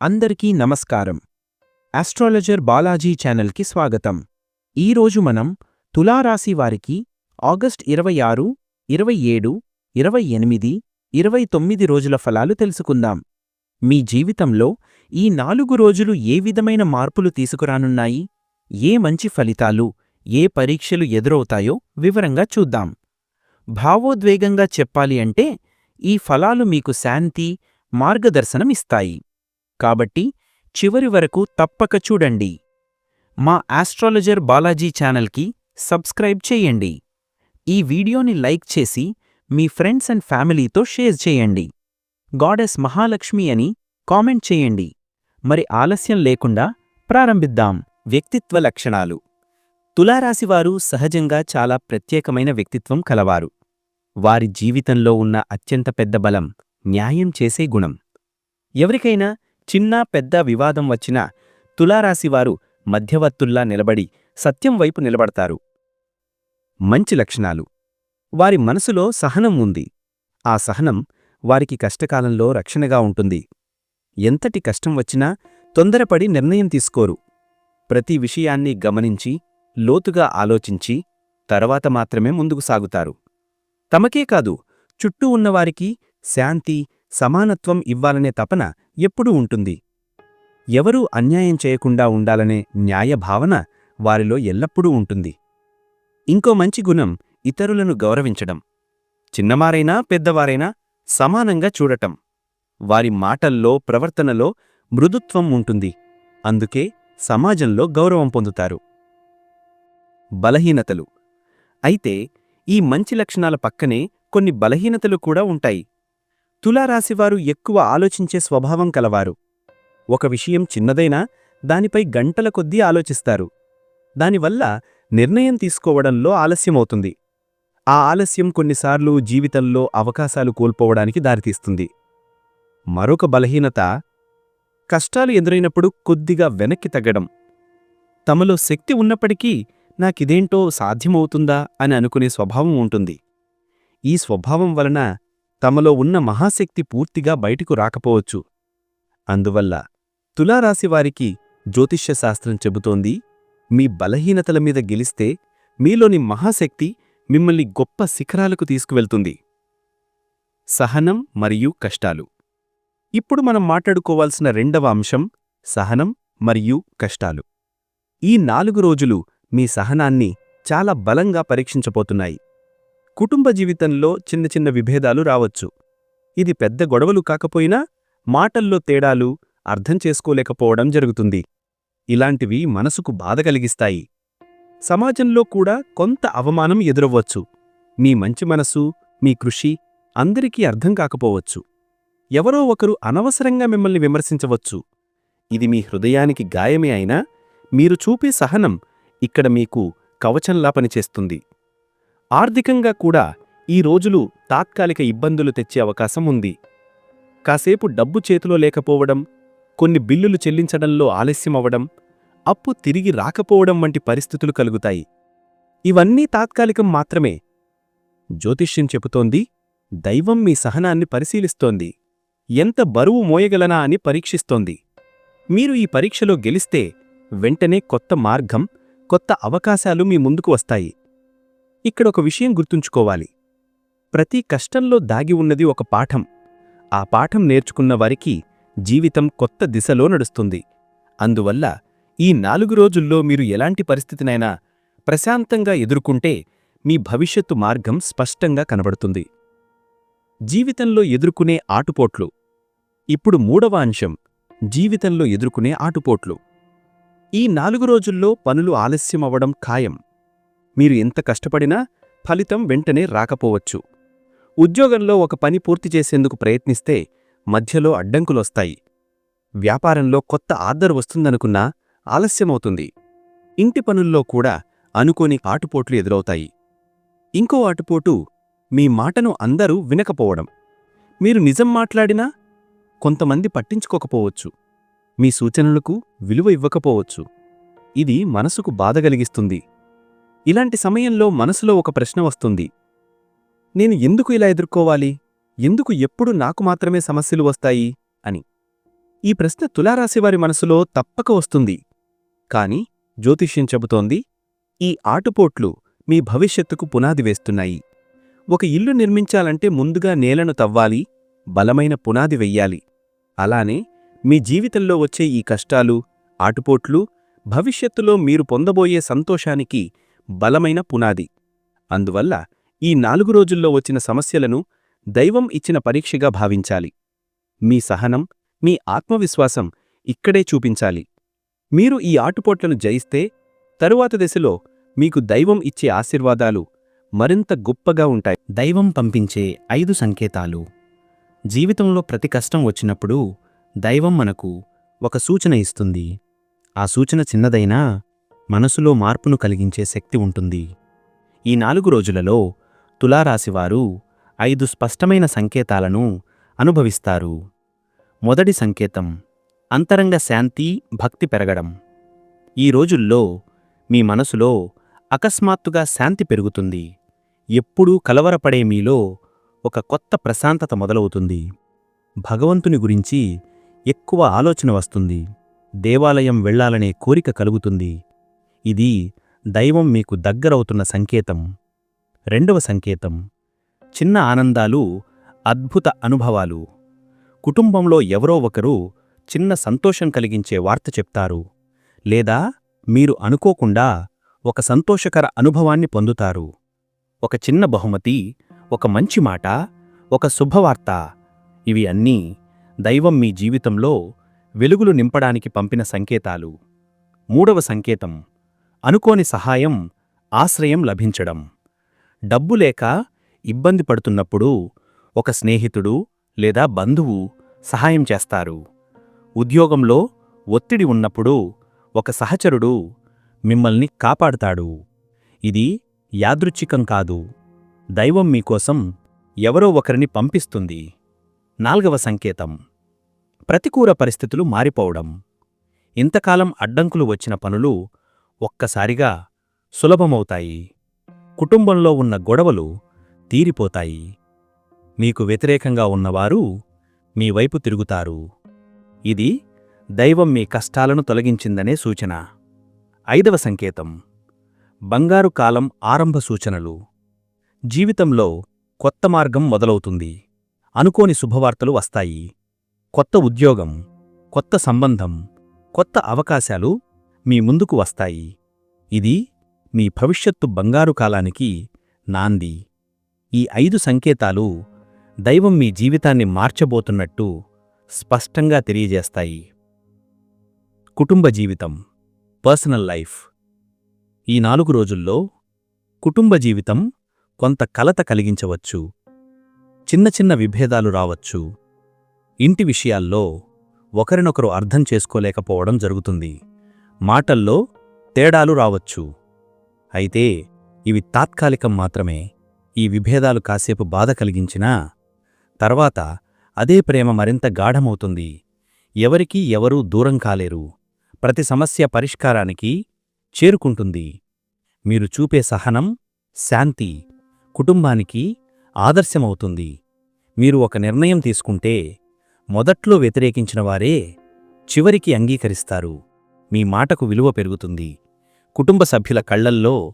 అందరికీ నమస్కారం. ఆస్ట్రాలజర్ బాలాజీ ఛానల్కి స్వాగతం. ఈరోజు మనం తులారాశి వారికి ఆగస్ట్ ఇరవై ఆరు ఇరవై ఏడు ఇరవై ఎనిమిది ఇరవై తొమ్మిది రోజుల ఫలాలు తెలుసుకుందాం. మీ జీవితంలో ఈ నాలుగు రోజులు ఏ విధమైన మార్పులు తీసుకురానున్నాయి? ఏ మంచి ఫలితాలు ఏ పరీక్షలు ఎదురవుతాయో వివరంగా చూద్దాం. భావోద్వేగంగా చెప్పాలి అంటే ఈ ఫలాలు మీకు శాంతి మార్గదర్శనం ఇస్తాయి కాబట్టి చివరి వరకు తప్పక చూడండి. మా ఆస్ట్రాలజర్ బాలాజీ ఛానల్కి సబ్స్క్రైబ్ చేయండి. ఈ వీడియోని లైక్ చేసి మీ ఫ్రెండ్స్ అండ్ ఫ్యామిలీతో షేర్ చేయండి. గాడెస్ మహాలక్ష్మి అని కామెంట్ చేయండి. మరి ఆలస్యం లేకుండా ప్రారంభిద్దాం. వ్యక్తిత్వ లక్షణాలు. తులారాశివారు సహజంగా చాలా ప్రత్యేకమైన వ్యక్తిత్వం కలవారు. వారి జీవితంలో ఉన్న అత్యంత పెద్ద బలం న్యాయం చేసే గుణం. ఎవరికైనా చిన్న పెద్ద వివాదం వచ్చినా తులారాశివారు మధ్యవర్తుల్లా నిలబడి సత్యం వైపు నిలబడతారు. మంచి లక్షణాలు. వారి మనసులో సహనం ఉంది. ఆ సహనం వారికి కష్టకాలంలో రక్షణగా ఉంటుంది. ఎంతటి కష్టం వచ్చినా తొందరపడి నిర్ణయం తీసుకోరు. ప్రతి విషయాన్ని గమనించి లోతుగా ఆలోచించి తర్వాత మాత్రమే ముందుకు సాగుతారు. తమకే కాదు చుట్టూ ఉన్నవారికి శాంతి సమానత్వం ఇవ్వాలనే తపన ఎప్పుడూ ఉంటుంది. ఎవరూ అన్యాయం చేయకుండా ఉండాలనే న్యాయభావన వారిలో ఎల్లప్పుడూ ఉంటుంది. ఇంకో మంచి గుణం ఇతరులను గౌరవించడం. చిన్నవారైనా పెద్దవారైనా సమానంగా చూడటం. వారి మాటల్లో ప్రవర్తనలో మృదుత్వం ఉంటుంది. అందుకే సమాజంలో గౌరవం పొందుతారు. బలహీనతలు. అయితే ఈ మంచి లక్షణాల పక్కనే కొన్ని బలహీనతలు కూడా ఉంటాయి. తులారాశివారు ఎక్కువ ఆలోచించే స్వభావం కలవారు. ఒక విషయం చిన్నదైనా దానిపై గంటల కొద్దీ ఆలోచిస్తారు. దానివల్ల నిర్ణయం తీసుకోవడంలో ఆలస్యమవుతుంది. ఆ ఆలస్యం కొన్నిసార్లు జీవితంలో అవకాశాలు కోల్పోవడానికి దారితీస్తుంది. మరొక బలహీనత కష్టాలు ఎదురైనప్పుడు కొద్దిగా వెనక్కి తగ్గడం. తమలో శక్తి ఉన్నప్పటికీ నాకిదేంటో సాధ్యమవుతుందా అని అనుకునే స్వభావం ఉంటుంది. ఈ స్వభావం వలన తమలో ఉన్న మహాశక్తి పూర్తిగా బయటకు రాకపోవచ్చు. అందువల్ల తులారాశివారికి జ్యోతిష్యశాస్త్రం చెబుతోంది మీ బలహీనతల మీద గెలిస్తే మీలోని మహాశక్తి మిమ్మల్ని గొప్ప శిఖరాలకు తీసుకువెళ్తుంది. సహనం మరియు కష్టాలు. ఇప్పుడు మనం మాట్లాడుకోవాల్సిన రెండవ అంశం సహనం మరియు కష్టాలు. ఈ నాలుగు రోజులు మీ సహనాన్ని చాలా బలంగా పరీక్షించబోతున్నాయి. కుటుంబ జీవితంలో చిన్న చిన్న విభేదాలు రావచ్చు. ఇది పెద్ద గొడవలు కాకపోయినా మాటల్లో తేడాలు అర్థం చేసుకోలేకపోవడం జరుగుతుంది. ఇలాంటివి మనసుకు బాధ కలిగిస్తాయి. సమాజంలో కూడా కొంత అవమానం ఎదురవ్వచ్చు. మీ మంచి మనసు మీ కృషి అందరికీ అర్థం కాకపోవచ్చు. ఎవరో ఒకరు అనవసరంగా మిమ్మల్ని విమర్శించవచ్చు. ఇది మీ హృదయానికి గాయమే అయినా మీరు చూపే సహనం ఇక్కడ మీకు కవచంలా పనిచేస్తుంది. ఆర్థికంగా కూడా ఈ రోజులు తాత్కాలిక ఇబ్బందులు తెచ్చే అవకాశం ఉంది. కాసేపు డబ్బు చేతిలో లేకపోవడం కొన్ని బిల్లులు చెల్లించడంలో ఆలస్యమవ్వడం అప్పు తిరిగి రాకపోవడం వంటి పరిస్థితులు కలుగుతాయి. ఇవన్నీ తాత్కాలికం మాత్రమే. జ్యోతిష్యం చెబుతోంది దైవం మీ సహనాన్ని పరిశీలిస్తోంది. ఎంత బరువు మోయగలనా అని పరీక్షిస్తోంది. మీరు ఈ పరీక్షలో గెలిస్తే వెంటనే కొత్త మార్గం కొత్త అవకాశాలు మీ ముందుకు వస్తాయి. ఇక్కడొక విషయం గుర్తుంచుకోవాలి. ప్రతి కష్టంలో దాగి ఉన్నది ఒక పాఠం. ఆ పాఠం నేర్చుకున్న వారికి జీవితం కొత్త దిశలో నడుస్తుంది. అందువల్ల ఈ నాలుగు రోజుల్లో మీరు ఎలాంటి పరిస్థితినైనా ప్రశాంతంగా ఎదుర్కొంటే మీ భవిష్యత్తు మార్గం స్పష్టంగా కనబడుతుంది. జీవితంలో ఎదుర్కొనే ఆటుపోట్లు. ఇప్పుడు మూడవ అంశం. జీవితంలో ఎదుర్కొనే ఆటుపోట్లు. ఈ నాలుగు రోజుల్లో పనులు ఆలస్యమవ్వడం ఖాయం. మీరు ఎంత కష్టపడినా ఫలితం వెంటనే రాకపోవచ్చు. ఉద్యోగంలో ఒక పని పూర్తి చేసేందుకు ప్రయత్నిస్తే మధ్యలో అడ్డంకులొస్తాయి. వ్యాపారంలో కొత్త ఆర్డర్ వస్తుందనుకున్నా ఆలస్యమవుతుంది. ఇంటి పనుల్లో కూడా అనుకోని ఆటుపోట్లు ఎదురవుతాయి. ఇంకో ఆటుపోటు మీ మాటను అందరూ వినకపోవడం. మీరు నిజం మాట్లాడినా కొంతమంది పట్టించుకోకపోవచ్చు. మీ సూచనలకు విలువ ఇవ్వకపోవచ్చు. ఇది మనసుకు బాధ కలిగిస్తుంది. ఇలాంటి సమయంలో మనసులో ఒక ప్రశ్న వస్తుంది. నేను ఎందుకు ఇలా ఎదుర్కోవాలి? ఎందుకు ఎప్పుడు నాకు మాత్రమే సమస్యలు వస్తాయి? అని. ఈ ప్రశ్న తులారాశివారి మనసులో తప్పక వస్తుంది. కాని జ్యోతిష్యం చెబుతోంది ఈ ఆటుపోట్లు మీ భవిష్యత్తుకు పునాది వేస్తున్నాయి. ఒక ఇల్లు నిర్మించాలంటే ముందుగా నేలను తవ్వాలి బలమైన పునాది వెయ్యాలి. అలానే మీ జీవితంలో వచ్చే ఈ కష్టాలు ఆటుపోట్లు భవిష్యత్తులో మీరు పొందబోయే సంతోషానికి బలమైన పునాది. అందువల్ల ఈ నాలుగు రోజుల్లో వచ్చిన సమస్యలను దైవం ఇచ్చిన పరీక్షగా భావించాలి. మీ సహనం మీ ఆత్మవిశ్వాసం ఇక్కడే చూపించాలి. మీరు ఈ ఆటుపోట్లను జయిస్తే తరువాత దశలో మీకు దైవం ఇచ్చే ఆశీర్వాదాలు మరింత గొప్పగా ఉంటాయి. దైవం పంపించే ఐదు సంకేతాలు. జీవితంలో ప్రతి కష్టం వచ్చినప్పుడు దైవం మనకు ఒక సూచన ఇస్తుంది. ఆ సూచన చిన్నదైనా మనసులో మార్పును కలిగించే శక్తి ఉంటుంది. ఈ నాలుగు రోజులలో తులారాశివారు ఐదు స్పష్టమైన సంకేతాలను అనుభవిస్తారు. మొదటి సంకేతం అంతరంగ శాంతి భక్తి పెరగడం. ఈ రోజుల్లో మీ మనసులో అకస్మాత్తుగా శాంతి పెరుగుతుంది. ఎప్పుడూ కలవరపడే మీలో ఒక కొత్త ప్రశాంతత మొదలవుతుంది. భగవంతుని గురించి ఎక్కువ ఆలోచన వస్తుంది. దేవాలయం వెళ్ళాలనే కోరిక కలుగుతుంది. ఇది దైవం మీకు దగ్గరవుతున్న సంకేతం. రెండవ సంకేతం. చిన్న ఆనందాలు అద్భుత అనుభవాలు. కుటుంబంలో ఎవరో ఒకరు చిన్న సంతోషం కలిగించే వార్త చెప్తారు. లేదా మీరు అనుకోకుండా ఒక సంతోషకర అనుభవాన్ని పొందుతారు. ఒక చిన్న బహుమతి ఒక మంచి మాట ఒక శుభవార్త ఇవి అన్నీ దైవం మీ జీవితంలో వెలుగులు నింపడానికి పంపిన సంకేతాలు. మూడవ సంకేతం. అనుకోని సహాయం ఆశ్రయం లభించడం. డబ్బు లేక ఇబ్బంది పడుతున్నప్పుడు ఒక స్నేహితుడు లేదా బంధువు సహాయం చేస్తారు. ఉద్యోగంలో ఒత్తిడి ఉన్నప్పుడు ఒక సహచరుడు మిమ్మల్ని కాపాడుతాడు. ఇది యాదృచ్ఛికం కాదు. దైవం మీకోసం ఎవరో ఒకరిని పంపిస్తుంది. నాల్గవ సంకేతం. ప్రతికూల పరిస్థితులు మారిపోవడం. ఇంతకాలం అడ్డంకులు వచ్చిన పనులు ఒక్కసారిగా సులభమవుతాయి. కుటుంబంలో ఉన్న గొడవలు తీరిపోతాయి. మీకు వ్యతిరేకంగా ఉన్నవారు మీ వైపు తిరుగుతారు. ఇది దైవం మీ కష్టాలను తొలగించిందనే సూచన. ఐదవ సంకేతం. బంగారు కాలం ఆరంభ సూచనలు. జీవితంలో కొత్త మార్గం మొదలవుతుంది. అనుకోని శుభవార్తలు వస్తాయి. కొత్త ఉద్యోగం కొత్త సంబంధం కొత్త అవకాశాలు మీ ముందుకు వస్తాయి. ఇది మీ భవిష్యత్తు బంగారు కాలానికి నాంది. ఈ ఐదు సంకేతాలు దైవం మీ జీవితాన్ని మార్చబోతున్నట్టు స్పష్టంగా తెలియజేస్తాయి. కుటుంబ జీవితం పర్సనల్ లైఫ్. ఈ నాలుగు రోజుల్లో కుటుంబ జీవితం కొంత కలత కలిగించవచ్చు. చిన్న చిన్న విభేదాలు రావచ్చు. ఇంటి విషయాల్లో ఒకరినొకరు అర్థం చేసుకోలేకపోవడం జరుగుతుంది. మాటల్లో తేడాలు రావచ్చు. అయితే ఇవి తాత్కాలికం మాత్రమే. ఈ విభేదాలు కాసేపు బాధ కలిగించినా తర్వాత అదే ప్రేమ మరింత గాఢమవుతుంది. ఎవరికీ ఎవరూ దూరం కాలేరు. ప్రతి సమస్య పరిష్కారానికి చేరుకుంటుంది. మీరు చూపే సహనం శాంతి కుటుంబానికి ఆదర్శమవుతుంది. మీరు ఒక నిర్ణయం తీసుకుంటే మొదట్లో వ్యతిరేకించిన వారే చివరికి అంగీకరిస్తారు. మీ మాటకు విలువ పెరుగుతుంది. కుటుంబ సభ్యుల కళ్ళల్లో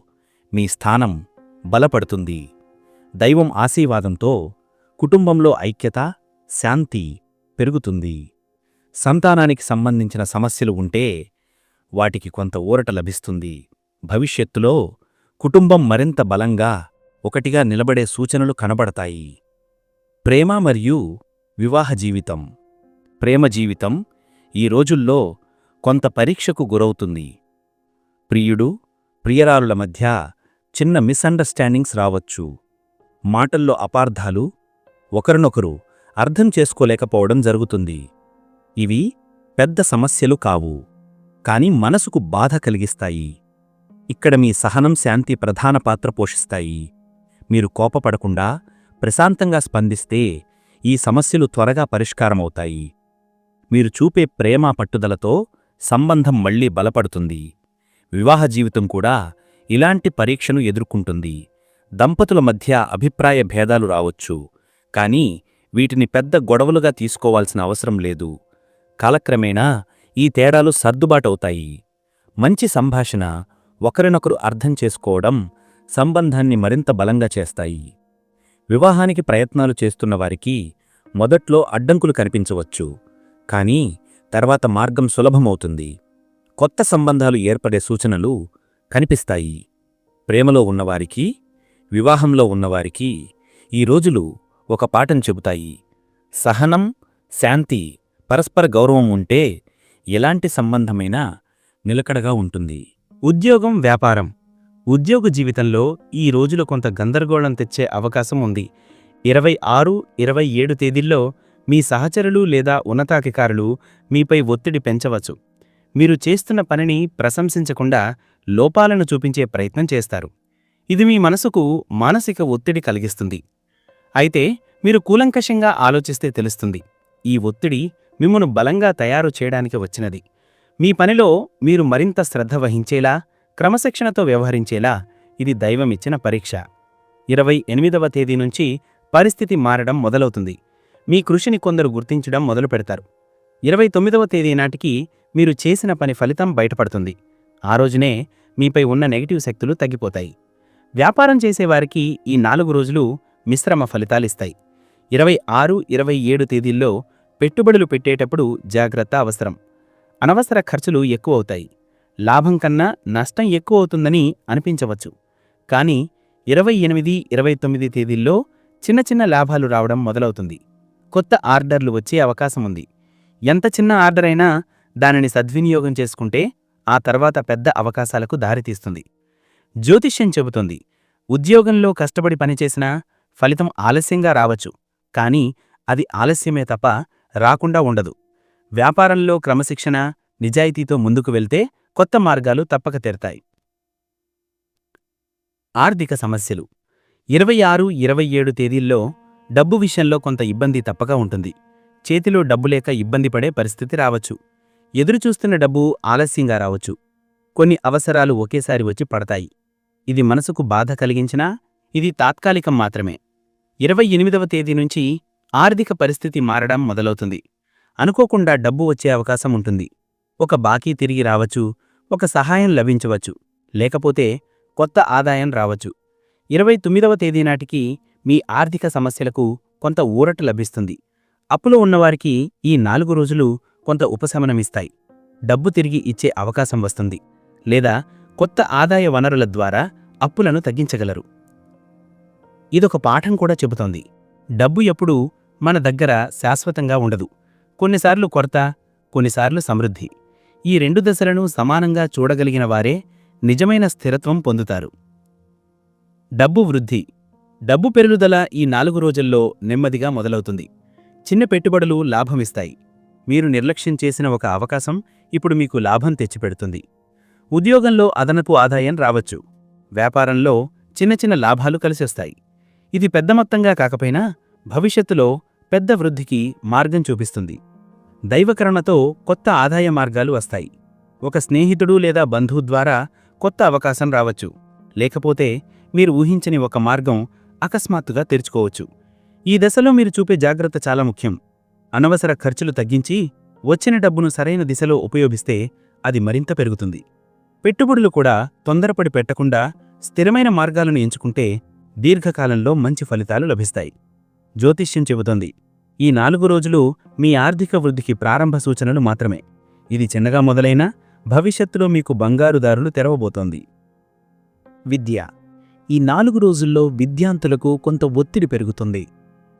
మీ స్థానం బలపడుతుంది. దైవం ఆశీర్వాదంతో కుటుంబంలో ఐక్యత శాంతి పెరుగుతుంది. సంతానానికి సంబంధించిన సమస్యలు ఉంటే వాటికి కొంత ఊరట లభిస్తుంది. భవిష్యత్తులో కుటుంబం మరింత బలంగా ఒకటిగా నిలబడే సూచనలు కనబడతాయి. ప్రేమ మరియు వివాహ జీవితం. ప్రేమ జీవితం ఈ రోజుల్లో కొంత పరీక్షకు గురవుతుంది. ప్రియుడు ప్రియరాలుల మధ్య చిన్న మిస్అండర్స్టాండింగ్స్ రావచ్చు. మాటల్లో అపార్థాలు ఒకరినొకరు అర్థం చేసుకోలేకపోవడం జరుగుతుంది. ఇవి పెద్ద సమస్యలు కావు కాని మనసుకు బాధ కలిగిస్తాయి. ఇక్కడ మీ సహనం శాంతి ప్రధాన పాత్ర పోషిస్తాయి. మీరు కోపపడకుండా ప్రశాంతంగా స్పందిస్తే ఈ సమస్యలు త్వరగా పరిష్కారమవుతాయి. మీరు చూపే ప్రేమ పట్టుదలతో సంబంధం మళ్ళీ బలపడుతుంది. వివాహ జీవితం కూడా ఇలాంటి పరీక్షను ఎదుర్కొంటుంది. దంపతుల మధ్య అభిప్రాయ భేదాలు రావచ్చు. కానీ వీటిని పెద్ద గొడవలుగా తీసుకోవాల్సిన అవసరం లేదు. కాలక్రమేణా ఈ తేడాలు సర్దుబాటవుతాయి. మంచి సంభాషణ ఒకరినొకరు అర్థం చేసుకోవడం సంబంధాన్ని మరింత బలంగా చేస్తాయి. వివాహానికి ప్రయత్నాలు చేస్తున్న వారికి మొదట్లో అడ్డంకులు కనిపించవచ్చు. కానీ తర్వాత మార్గం సులభమవుతుంది. కొత్త సంబంధాలు ఏర్పడే సూచనలు కనిపిస్తాయి. ప్రేమలో ఉన్నవారికి వివాహంలో ఉన్నవారికి ఈ రోజులు ఒక పాఠం చెబుతాయి. సహనం శాంతి పరస్పర గౌరవం ఉంటే ఎలాంటి సంబంధమైనా నిలకడగా ఉంటుంది. ఉద్యోగం వ్యాపారం. ఉద్యోగ జీవితంలో ఈ రోజులో కొంత గందరగోళం తెచ్చే అవకాశం ఉంది. ఇరవై ఆరు ఇరవై ఏడు తేదీల్లో మీ సహచరులు లేదా ఉన్నతాధికారులు మీపై ఒత్తిడి పెంచవచ్చు. మీరు చేస్తున్న పనిని ప్రశంసించకుండా లోపాలను చూపించే ప్రయత్నం చేస్తారు. ఇది మీ మనసుకు మానసిక ఒత్తిడి కలిగిస్తుంది. అయితే మీరు కూలంకషంగా ఆలోచిస్తే తెలుస్తుంది ఈ ఒత్తిడి మిమ్మను బలంగా తయారు చేయడానికి వచ్చినది. మీ పనిలో మీరు మరింత శ్రద్ధ వహించేలా క్రమశిక్షణతో వ్యవహరించేలా ఇది దైవమిచ్చిన పరీక్ష. ఇరవై ఎనిమిదవ తేదీ నుంచి పరిస్థితి మారడం మొదలవుతుంది. మీ కృషిని కొందరు గుర్తించడం మొదలు పెడతారు. ఇరవై తొమ్మిదవ తేదీ నాటికి మీరు చేసిన పని ఫలితం బయటపడుతుంది. ఆ రోజునే మీపై ఉన్న నెగిటివ్ శక్తులు తగ్గిపోతాయి. వ్యాపారం చేసేవారికి ఈ నాలుగు రోజులు మిశ్రమ ఫలితాలిస్తాయి. ఇరవై ఆరు ఇరవై ఏడు తేదీల్లో పెట్టుబడులు పెట్టేటప్పుడు జాగ్రత్త అవసరం. అనవసర ఖర్చులు ఎక్కువ అవుతాయి. లాభం కన్నా నష్టం ఎక్కువ అవుతుందని అనిపించవచ్చు. కానీ ఇరవై ఎనిమిది ఇరవై తొమ్మిది తేదీల్లో చిన్న చిన్న లాభాలు రావడం మొదలవుతుంది. కొత్త ఆర్డర్లు వచ్చే అవకాశం ఉంది. ఎంత చిన్న ఆర్డర్ అయినా దానిని సద్వినియోగం చేసుకుంటే ఆ తర్వాత పెద్ద అవకాశాలకు దారితీస్తుంది జ్యోతిష్యం చెబుతుంది ఉద్యోగంలో కష్టపడి పనిచేసినా ఫలితం ఆలస్యంగా రావచ్చు కానీ అది ఆలస్యమే తప్ప రాకుండా ఉండదు. వ్యాపారంలో క్రమశిక్షణ నిజాయితీతో ముందుకు వెళ్తే కొత్త మార్గాలు తప్పక తెరతాయి. ఆర్థిక సమస్యలు. ఇరవై ఆరు ఇరవై ఏడు తేదీల్లో డబ్బు విషయంలో కొంత ఇబ్బంది తప్పక ఉంటుంది. చేతిలో డబ్బు లేక ఇబ్బంది పడే పరిస్థితి రావచ్చు. ఎదురుచూస్తున్న డబ్బు ఆలస్యంగా రావచ్చు. కొన్ని అవసరాలు ఒకేసారి వచ్చి పడతాయి. ఇది మనసుకు బాధ కలిగించినా ఇది తాత్కాలికం మాత్రమే. ఇరవై ఎనిమిదవ తేదీ నుంచి ఆర్థిక పరిస్థితి మారడం మొదలవుతుంది. అనుకోకుండా డబ్బు వచ్చే అవకాశం ఉంటుంది. ఒక బాకీ తిరిగి రావచ్చు ఒక సహాయం లభించవచ్చు లేకపోతే కొత్త ఆదాయం రావచ్చు. ఇరవై తొమ్మిదవ తేదీ నాటికి మీ ఆర్థిక సమస్యలకు కొంత ఊరట లభిస్తుంది. అప్పులో ఉన్నవారికి ఈ నాలుగు రోజులు కొంత ఉపశమనమిస్తాయి. డబ్బు తిరిగి ఇచ్చే అవకాశం వస్తుంది. లేదా కొత్త ఆదాయ వనరుల ద్వారా అప్పులను తగ్గించగలరు. ఇదొక పాఠం కూడా చెబుతోంది. డబ్బు ఎప్పుడూ మన దగ్గర శాశ్వతంగా ఉండదు. కొన్నిసార్లు కొరత కొన్నిసార్లు సమృద్ధి. ఈ రెండు దశలను సమానంగా చూడగలిగిన వారే నిజమైన స్థిరత్వం పొందుతారు. డబ్బు వృద్ధి. డబ్బు పెరుగుదల ఈ నాలుగు రోజుల్లో నెమ్మదిగా మొదలవుతుంది. చిన్న పెట్టుబడులు లాభమిస్తాయి. మీరు నిర్లక్ష్యం చేసిన ఒక అవకాశం ఇప్పుడు మీకు లాభం తెచ్చిపెడుతుంది. ఉద్యోగంలో అదనపు ఆదాయం రావచ్చు. వ్యాపారంలో చిన్న చిన్న లాభాలు కలిసొస్తాయి. ఇది పెద్ద మొత్తంగా కాకపోయినా భవిష్యత్తులో పెద్ద వృద్ధికి మార్గం చూపిస్తుంది. దైవకరణతో కొత్త ఆదాయ మార్గాలు వస్తాయి. ఒక స్నేహితుడు లేదా బంధువు ద్వారా కొత్త అవకాశం రావచ్చు. లేకపోతే మీరు ఊహించని ఒక మార్గం అకస్మాత్తుగా తెరుచుకోవచ్చు. ఈ దశలో మీరు చూపే జాగ్రత్త చాలా ముఖ్యం. అనవసర ఖర్చులు తగ్గించి వచ్చిన డబ్బును సరైన దిశలో ఉపయోగిస్తే అది మరింత పెరుగుతుంది. పెట్టుబడులు కూడా తొందరపడి పెట్టకుండా స్థిరమైన మార్గాలను ఎంచుకుంటే దీర్ఘకాలంలో మంచి ఫలితాలు లభిస్తాయి. జ్యోతిష్యం చెబుతోంది. ఈ నాలుగు రోజులు మీ ఆర్థిక వృద్ధికి ప్రారంభ సూచనలు మాత్రమే. ఇది చిన్నగా మొదలైనా భవిష్యత్తులో మీకు బంగారుదారులు తెరవబోతోంది. విద్య ఈ నాలుగు రోజుల్లో విద్యార్థులకు కొంత ఒత్తిడి పెరుగుతుంది.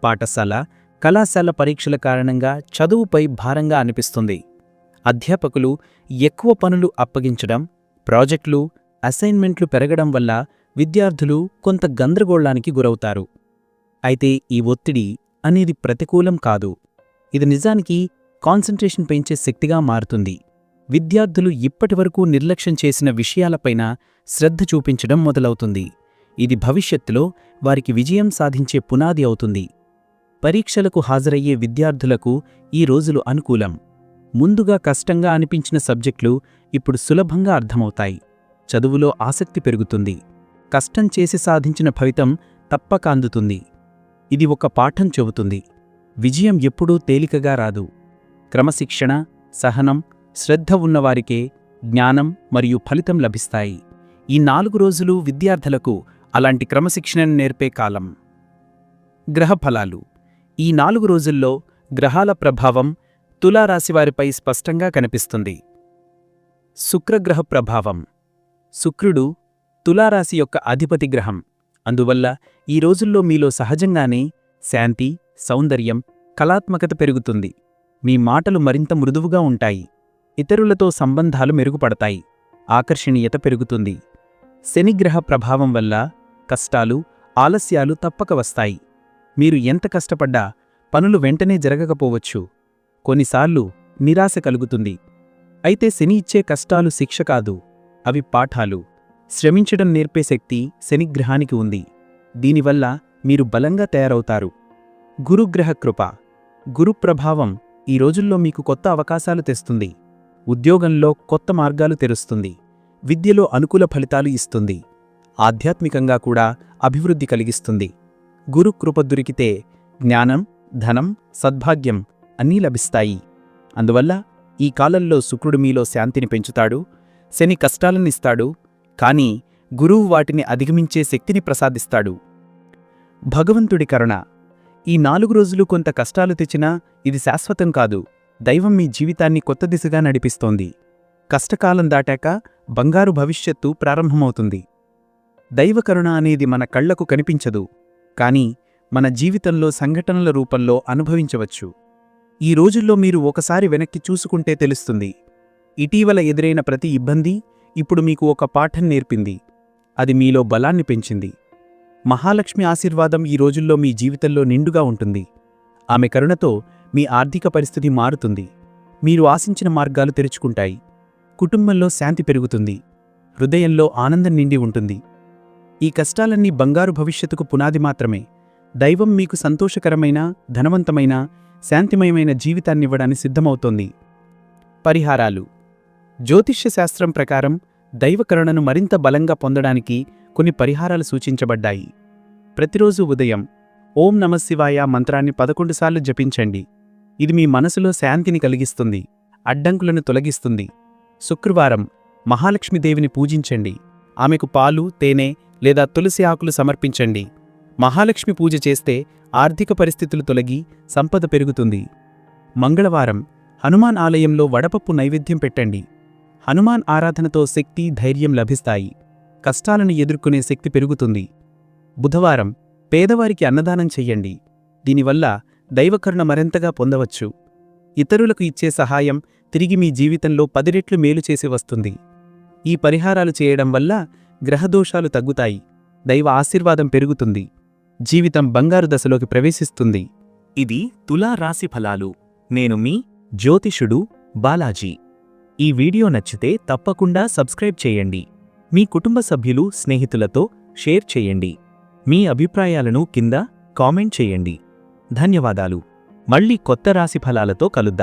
పాఠశాల కళాశాల పరీక్షల కారణంగా చదువుపై భారంగా అనిపిస్తుంది. అధ్యాపకులు ఎక్కువ పనులు అప్పగించడం ప్రాజెక్టులు అసైన్మెంట్లు పెరగడం వల్ల విద్యార్థులు కొంత గందరగోళానికి గురవుతారు. అయితే ఈ ఒత్తిడి అనేది ప్రతికూలం కాదు. ఇది నిజానికి కాన్సంట్రేషన్ పెంచే శక్తిగా మారుతుంది. విద్యార్థులు ఇప్పటివరకు నిర్లక్ష్యం చేసిన విషయాలపైన శ్రద్ధ చూపించడం మొదలవుతుంది. ఇది భవిష్యత్తులో వారికి విజయం సాధించే పునాది అవుతుంది. పరీక్షలకు హాజరయ్యే విద్యార్థులకు ఈ రోజులు అనుకూలం. ముందుగా కష్టంగా అనిపించిన సబ్జెక్టులు ఇప్పుడు సులభంగా అర్థమవుతాయి. చదువులో ఆసక్తి పెరుగుతుంది. కష్టం చేసి సాధించిన ఫలితం తప్పక అందుతుంది. ఇది ఒక పాఠం చెబుతుంది. విజయం ఎప్పుడూ తేలికగా రాదు. క్రమశిక్షణ సహనం శ్రద్ధ ఉన్నవారికే జ్ఞానం మరియు ఫలితం లభిస్తాయి. ఈ నాలుగు రోజులు విద్యార్థులకు అలాంటి క్రమశిక్షణను నేర్పే కాలం. గ్రహ ఫలాలు ఈ నాలుగు రోజుల్లో గ్రహాల ప్రభావం తులారాశివారిపై స్పష్టంగా కనిపిస్తుంది. శుక్రగ్రహ ప్రభావం. శుక్రుడు తులారాశి యొక్క అధిపతి గ్రహం. అందువల్ల ఈ రోజుల్లో మీలో సహజంగానే శాంతి సౌందర్యం కళాత్మకత పెరుగుతుంది. మీ మాటలు మరింత మృదువుగా ఉంటాయి. ఇతరులతో సంబంధాలు మెరుగుపడతాయి. ఆకర్షణీయత పెరుగుతుంది. శనిగ్రహ ప్రభావం వల్ల కష్టాలు ఆలస్యాలు తప్పక వస్తాయి. మీరు ఎంత కష్టపడ్డా పనులు వెంటనే జరగకపోవచ్చు. కొన్నిసార్లు నిరాశ కలుగుతుంది. అయితే శని ఇచ్చే కష్టాలు శిక్ష కాదు. అవి పాఠాలు. శ్రమించడం నేర్పే శక్తి శనిగ్రహానికి ఉంది. దీనివల్ల మీరు బలంగా తయారవుతారు. గురుగ్రహ కృప. గురు ప్రభావం ఈ రోజుల్లో మీకు కొత్త అవకాశాలు తెస్తుంది. ఉద్యోగంలో కొత్త మార్గాలు తెరుస్తుంది. విద్యలో అనుకూల ఫలితాలు ఇస్తుంది. ఆధ్యాత్మికంగా కూడా అభివృద్ధి కలిగిస్తుంది. గురు కృప దొరికితే జ్ఞానం ధనం సద్భాగ్యం అన్నీ లభిస్తాయి. అందువల్ల ఈ కాలంలో శుక్రుడు మీలో శాంతిని పెంచుతాడు శని కష్టాలనిస్తాడు కానీ గురువు వాటిని అధిగమించే శక్తిని ప్రసాదిస్తాడు. భగవంతుడి కరుణ. ఈ నాలుగు రోజులు కొంత కష్టాలు తెచ్చినా ఇది శాశ్వతం కాదు. దైవం మీ జీవితాన్ని కొత్త దిశగా నడిపిస్తోంది. కష్టకాలం దాటాక బంగారు భవిష్యత్తు ప్రారంభమవుతుంది. దైవకరుణ అనేది మన కళ్ళకు కనిపించదు కాని మన జీవితంలో సంఘటనల రూపంలో అనుభవించవచ్చు. ఈ రోజుల్లో మీరు ఒకసారి వెనక్కి చూసుకుంటే తెలుస్తుంది. ఇటీవల ఎదురైన ప్రతి ఇబ్బంది ఇప్పుడు మీకు ఒక పాఠం నేర్పింది. అది మీలో బలాన్ని పెంచింది. మహాలక్ష్మి ఆశీర్వాదం ఈ రోజుల్లో మీ జీవితంలో నిండుగా ఉంటుంది. ఆమె కరుణతో మీ ఆర్థిక పరిస్థితి మారుతుంది. మీరు ఆశించిన మార్గాలు తెరుచుకుంటాయి. కుటుంబంలో శాంతి పెరుగుతుంది. హృదయంలో ఆనందం నిండి ఉంటుంది. ఈ కష్టాలన్నీ బంగారు భవిష్యత్తుకు పునాది మాత్రమే. దైవం మీకు సంతోషకరమైన ధనవంతమైన శాంతిమయమైన జీవితాన్నివ్వడానికి సిద్ధమవుతోంది. పరిహారాలు. జ్యోతిష్య శాస్త్రం ప్రకారం దైవకరుణను మరింత బలంగా పొందడానికి కొన్ని పరిహారాలు సూచించబడ్డాయి. ప్రతిరోజు ఉదయం ఓం నమశివాయ మంత్రాన్ని పదకొండు సార్లు జపించండి. ఇది మీ మనసులో శాంతిని కలిగిస్తుంది. అడ్డంకులను తొలగిస్తుంది. శుక్రవారం మహాలక్ష్మీదేవిని పూజించండి. ఆమెకు పాలు తేనె లేదా తులసి ఆకులు సమర్పించండి. మహాలక్ష్మి పూజ చేస్తే ఆర్థిక పరిస్థితులు తొలగి సంపద పెరుగుతుంది. మంగళవారం హనుమాన్ ఆలయంలో వడపప్పు నైవేద్యం పెట్టండి. హనుమాన్ ఆరాధనతో శక్తి ధైర్యం లభిస్తాయి. కష్టాలను ఎదుర్కొనే శక్తి పెరుగుతుంది. బుధవారం పేదవారికి అన్నదానం చెయ్యండి. దీనివల్ల దైవకరుణ మరింతగా పొందవచ్చు. ఇతరులకు ఇచ్చే సహాయం తిరిగి మీ జీవితంలో పది రెట్లు మేలు చేసి వస్తుంది. ఈ పరిహారాలు చేయడం వల్ల గ్రహదోషాలు తగ్గుతాయి. దైవ ఆశీర్వాదం పెరుగుతుంది. జీవితం బంగారు దశలోకి ప్రవేశిస్తుంది. ఇది తులా రాశి ఫలాలు. నేను మీ జ్యోతిషుడు బాలాజీ. ఈ వీడియో నచ్చితే తప్పకుండా సబ్స్క్రైబ్ చేయండి. మీ కుటుంబ సభ్యులు స్నేహితులతో షేర్ చేయండి. మీ అభిప్రాయాలను కింద కామెంట్ చేయండి. ధన్యవాదాలు. మళ్ళీ కొత్త రాశి ఫలాలతో కలుద్దాం.